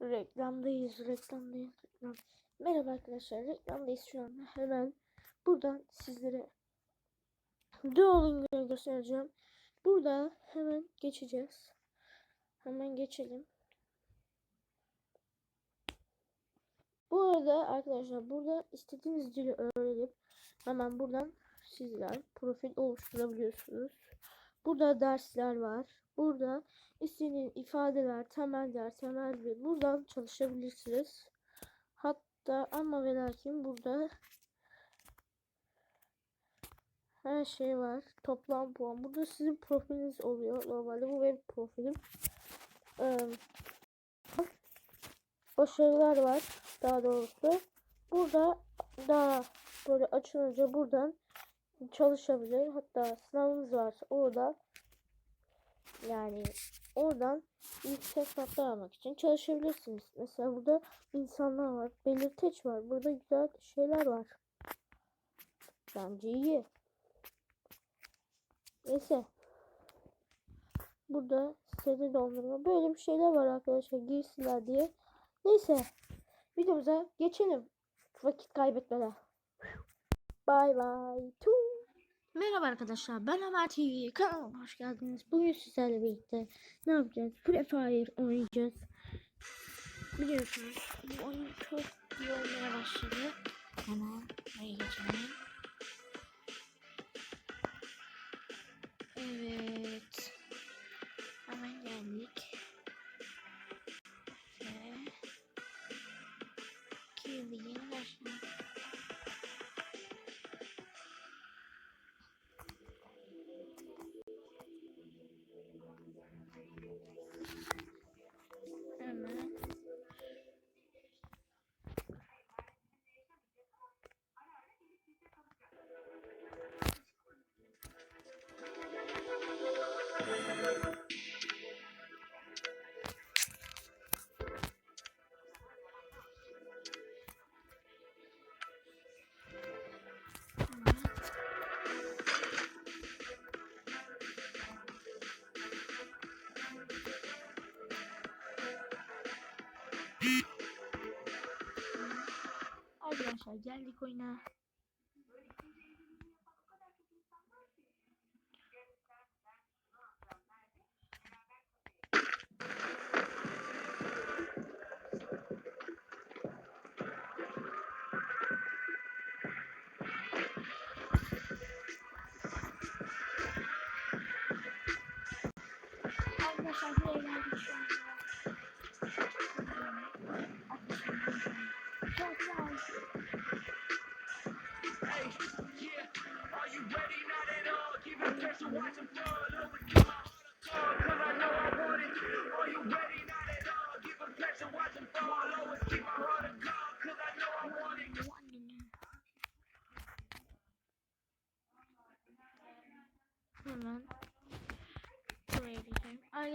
Reklamdayız, reklamdayız, reklam. Merhaba arkadaşlar, reklamdayız şu anda. Hemen buradan sizlere Duolingo'yu göstereceğim. Burada hemen geçeceğiz. Hemen geçelim. Bu arada arkadaşlar burada istediğiniz dili öğrenip hemen buradan sizler profil oluşturabiliyorsunuz. Burada dersler var. Burada istediğiniz ifadeler, temeller, temel bir buradan çalışabilirsiniz. Hatta ama ve lakin burada her şey var. Toplam puan. Burada sizin profiliniz oluyor. Normalde bu benim profilim. Ee, başarılar var. Daha doğrusu. Burada daha böyle açılınca buradan çalışabilir. Hatta sınavınız varsa orada yani oradan yüksek notlar almak için çalışabilirsiniz. Mesela burada insanlar var. Belirteç var. Burada güzel şeyler var. Bence iyi. Neyse. Burada sitede dondurma. Böyle bir şeyler var arkadaşlar. Girsinler diye. Neyse. Videomuza geçelim. Vakit kaybetmeden. Bye bye. Tuu. Merhaba arkadaşlar. Ben Ömer TV. Kanalıma hoş geldiniz. Bugün sizlerle birlikte ne yapacağız? Free Fire oynayacağız. Biliyorsunuz bu oyun çok iyi olmaya başladı. Hemen buraya geçelim. Evet. Hemen geldik. Ve kirli Arkadaşlar geldik oyuna. Arkadaşlar buraya geldik.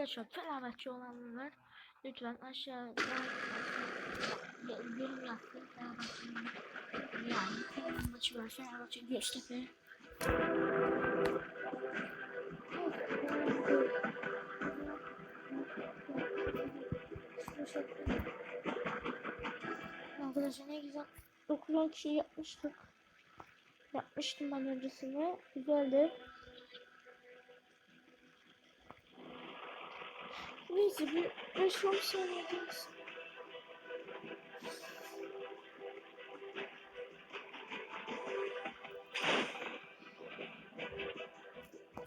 Arkadaşlar Fenerbahçe olanlar lütfen aşağıda yorum yazsın Fenerbahçe'nin yani Fenerbahçe var Fenerbahçe Göztepe Arkadaşlar ne güzel 9-10 kişi yapmıştık. Yapmıştım ben öncesinde. Güzeldi. Neyse bir 5-10 saniye gelsin.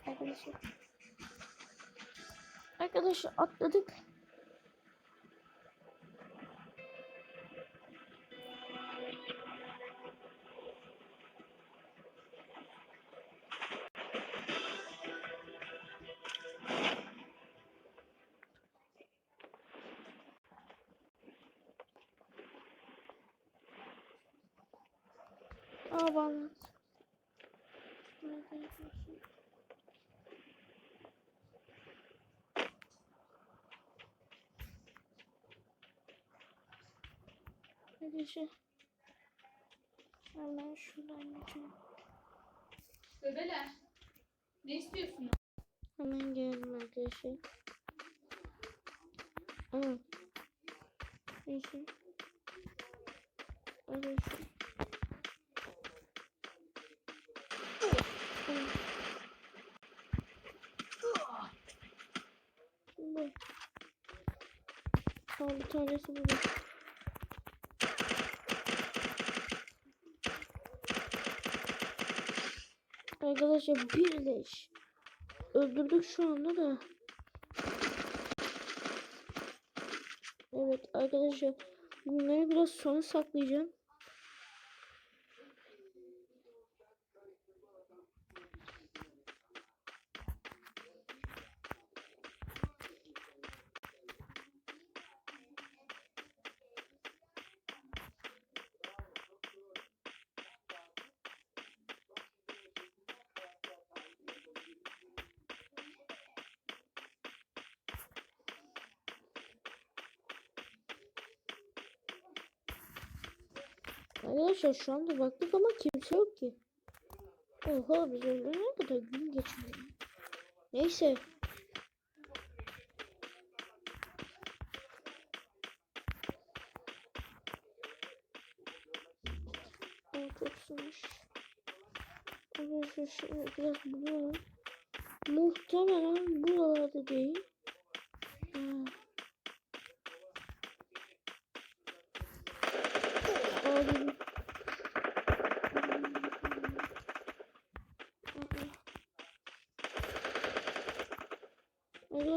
Arkadaşlar. Arkadaşlar atladık. Arkadaşlar. Hemen şuradan geçelim. Bebeler. Ne istiyorsunuz? Hemen geldim arkadaşlar. Aa. Neyse. Arkadaşlar. Tamam bir tanesi burada. Arkadaşlar bir leş. Öldürdük şu anda da. Evet arkadaşlar bunları biraz sonra saklayacağım. Arkadaşlar şu anda baktık ama kimse yok ki. Oha biz öldürene kadar gün geçmiyor. Neyse. Aa, çok sınmış. Arkadaşlar şimdi biraz bulalım. Muhtemelen buralarda değil. Ha.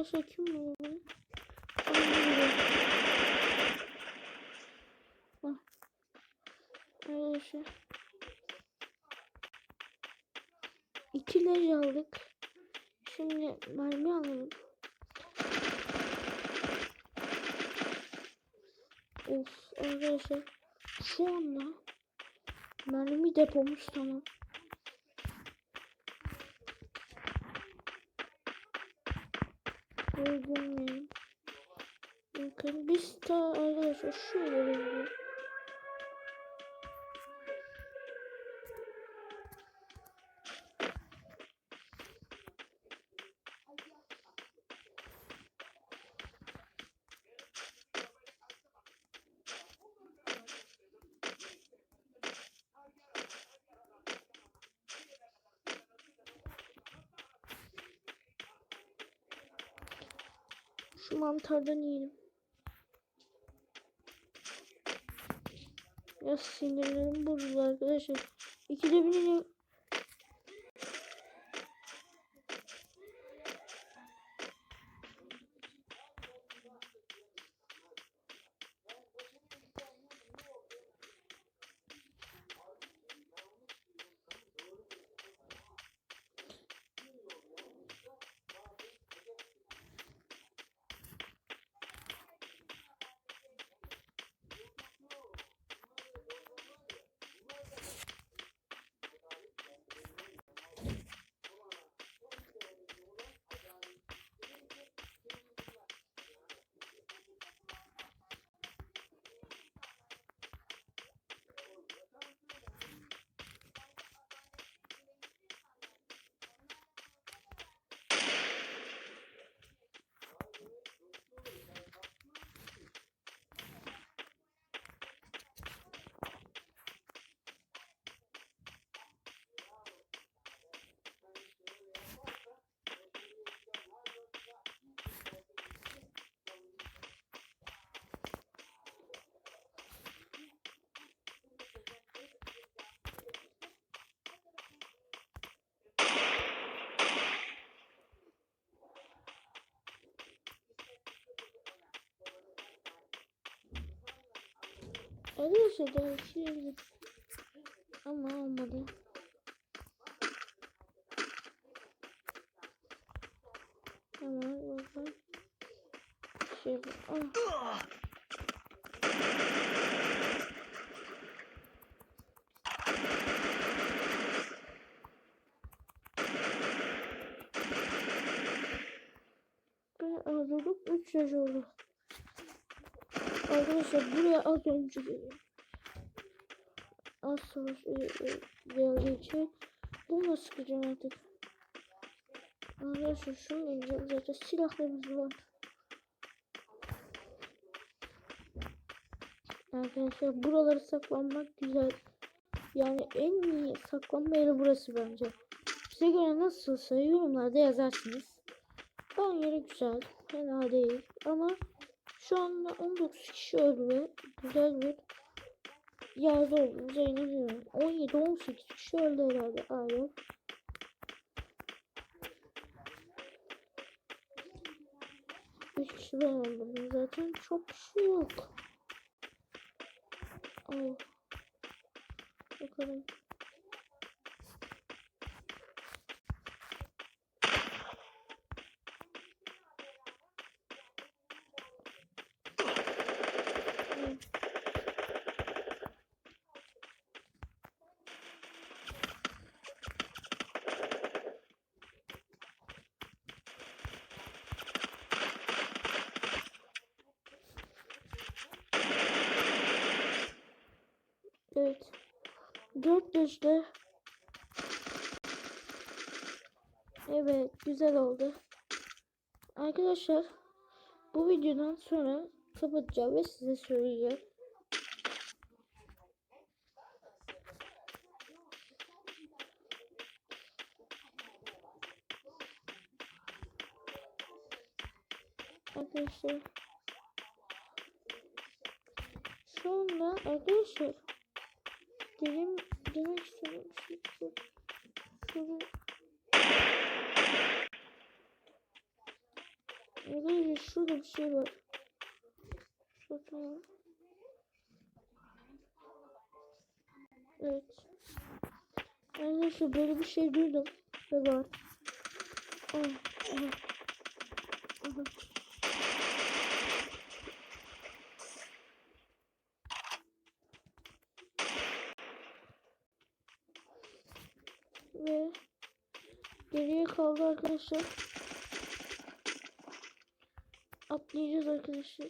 Arkadaşlar kim bu? Arkadaşlar. İki lej aldık. Şimdi mermi alalım. Of arkadaşlar. Şu anda mermi depomuz tamam. Bakın biz ta arkadaşlar şöyle veriyor. Şu mantardan yiyelim. Ya sinirlerim bozuldu arkadaşlar. İkide bir Arkadaşlar daha iki Ama olmadı. Tamam bakalım. Yap- Ah. Ben öldürdük 3 yaş oldu. Arkadaşlar buraya az önce. Az sonra e, e, geldiği için bunu sıkacağım artık. Arkadaşlar şunu ineceğim zaten silahlarımız var. Arkadaşlar buraları saklanmak güzel. Yani en iyi saklanma yeri burası bence. Size göre nasılsa yorumlarda yazarsınız. Ben yeri güzel. Fena değil. Ama şu anda 19 kişi öldü güzel bir yerde olduğumuza inanıyorum. 17-18 kişi öldü herhalde. Aynen. Üç kişi ben öldürdüm zaten. Çok kişi yok. Oh. Bakalım. Hmm. Evet. 4 düştü. Evet, güzel oldu. Arkadaşlar, bu videodan sonra kapatacağım ve size söyleyeceğim. Arkadaşlar şu anda arkadaşlar dedim demek şey şu. Şöyle Arkadaşlar şurada bir şey var. Şurada. Evet. Arkadaşlar böyle bir şey duydum. Ve var. Ah, aha. Aha. Ve geriye kaldı arkadaşlar. Atlayacağız arkadaşlar.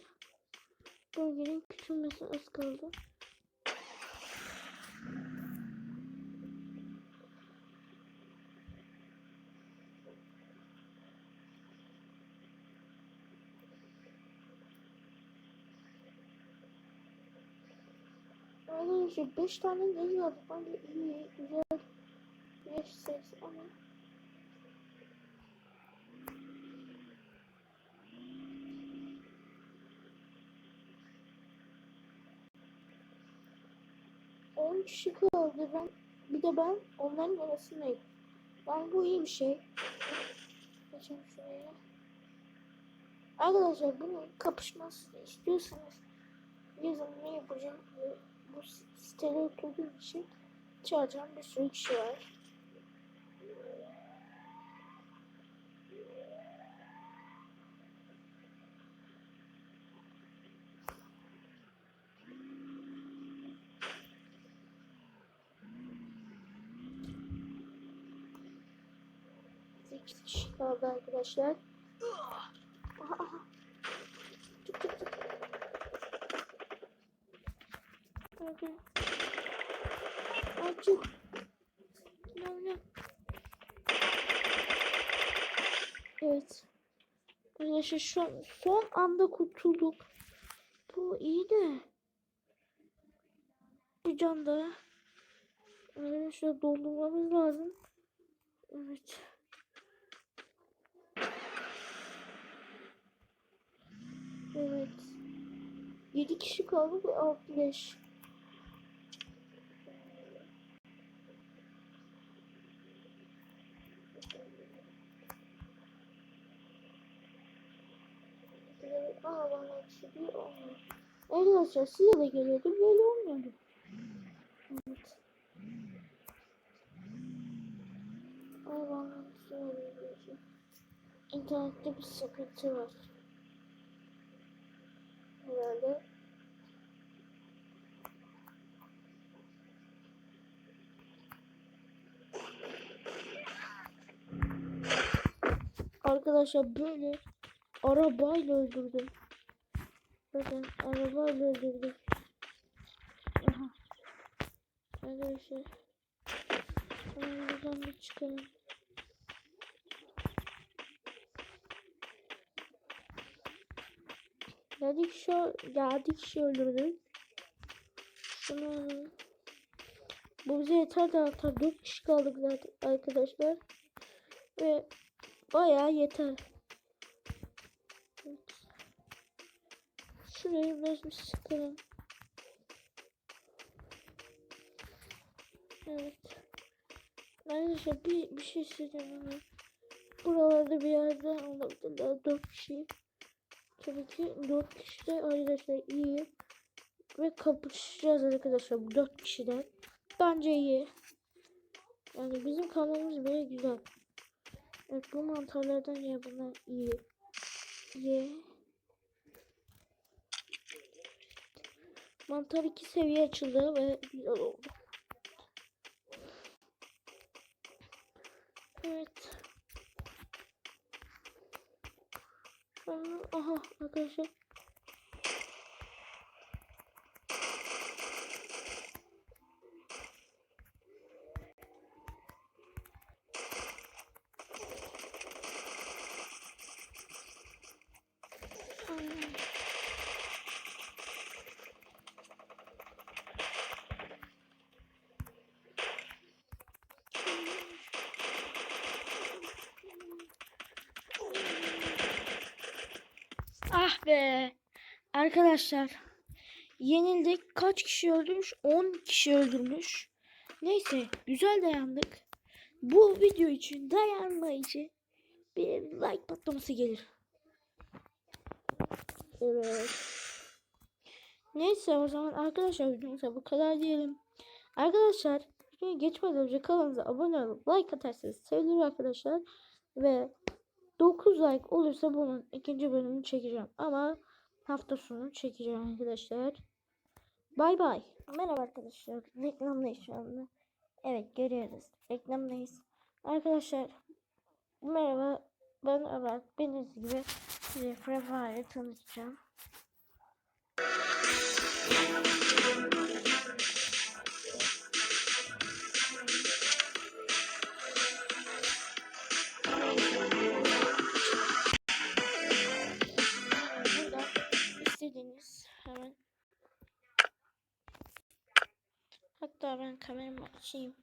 Bölgenin küçülmesi az kaldı. Arkadaşlar 5 tane deli var. Bence iyi, güzel. 5 ses ama kişi kaldı ben. Bir de ben onların arasındayım. Yani bu iyi bir şey. Geçelim şuraya. Arkadaşlar bunun kapışmasını istiyorsanız yazın ne yapacağım bu sitede oturduğum için çağıracağım bir sürü kişi var. Sekiz kişi kaldı arkadaşlar. Aha, aha. Ne ne? Evet. Arkadaşlar şu an son anda kurtulduk. Bu iyi de. Bir can daha. Arkadaşlar doldurmamız lazım. Evet. Evet. 7 kişi kaldı ve 6 leş. Aa bana eksi bir olmuyor. Arkadaşlar size de geliyordu böyle olmuyordu. Evet. Aa bana eksi oluyor. İnternette bir sıkıntı var. Herhalde. Arkadaşlar böyle arabayla öldürdüm. Bakın arabayla öldürdüm. Aha. Arkadaşlar. Buradan bir çıkalım. Geldik şu geldik şu öldürdüm. Alalım. Bu bize yeter de hatta 4 kişi kaldık arkadaşlar. Ve bayağı yeter. Şurayı biraz bir sıkalım. Evet. Arkadaşlar bir, bir şey söyleyeceğim. Buralarda bir yerde olabilirler 4 kişi. Tabii ki 4 kişi de arkadaşlar iyi. Ve kapışacağız arkadaşlar bu 4 kişiden. Bence iyi. Yani bizim kalmamız bile güzel. Evet bu mantarlardan ya bunlar iyi. Ye. Mantar 2 seviye açıldı ve güzel oldu. Evet. Şu an aha arkadaşlar. Ay. Ah be. Arkadaşlar. Yenildik. Kaç kişi öldürmüş? 10 kişi öldürmüş. Neyse. Güzel dayandık. Bu video için dayanmayıcı bir like patlaması gelir. Evet. Neyse o zaman arkadaşlar videomuza bu kadar diyelim. Arkadaşlar geçmeden önce kanalımıza abone olup like atarsanız sevinirim arkadaşlar. Ve 9 like olursa bunun ikinci bölümünü çekeceğim. Ama hafta sonu çekeceğim arkadaşlar. Bay bay. Merhaba arkadaşlar. Reklamdayız şu anda. Evet görüyoruz. Reklamdayız. Arkadaşlar merhaba. Ben Ömer. Bildiğiniz gibi size Free Fire'ı tanıtacağım. Hatta ben kameramı açayım.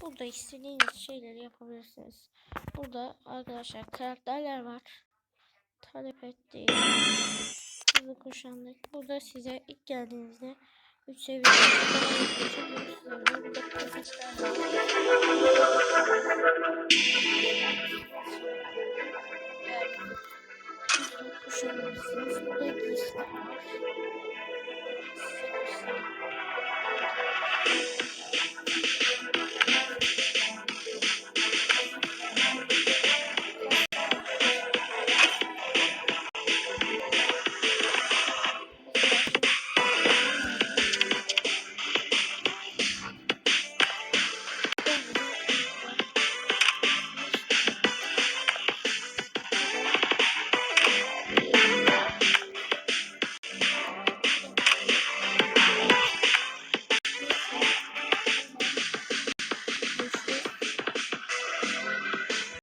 Burada istediğiniz şeyleri yapabilirsiniz. Burada arkadaşlar karakterler var. Talep ettiği hızlı koşanlık. Burada size ilk geldiğinizde 3 seviye koşabilirsiniz. Burada giysiler var.